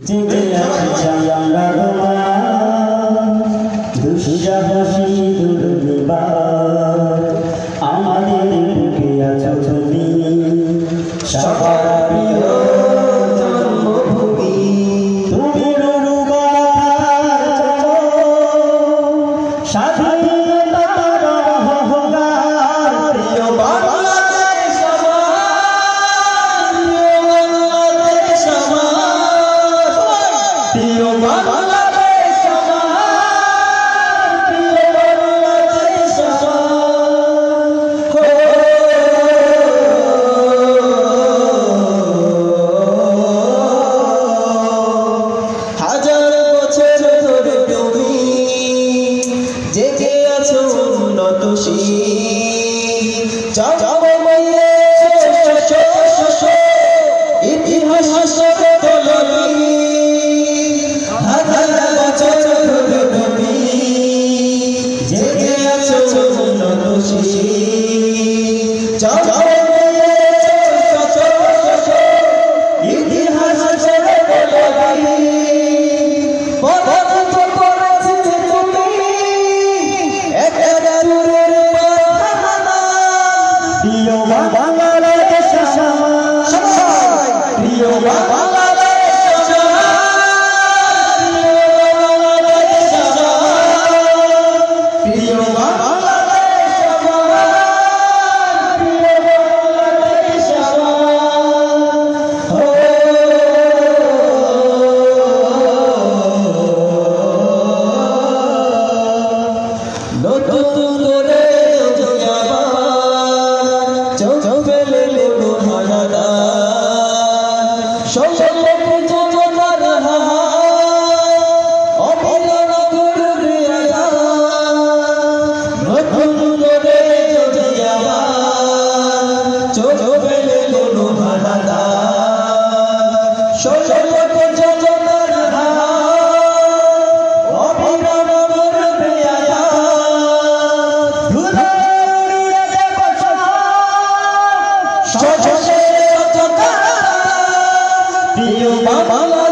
জেগে চাই আমরা তোমার। দুঃসাহসী দুর্বার আমাদের বুকে জেগে আছো উন্নত ইতিহাস জেগে আছো উন্নত ইতিহাস বাংলাদেশ প্রিয় বাংলাদেশ প্রিয় নতুন সকলে প্রিয় বাংলাদেশ প্রিয় বাংলাদেশ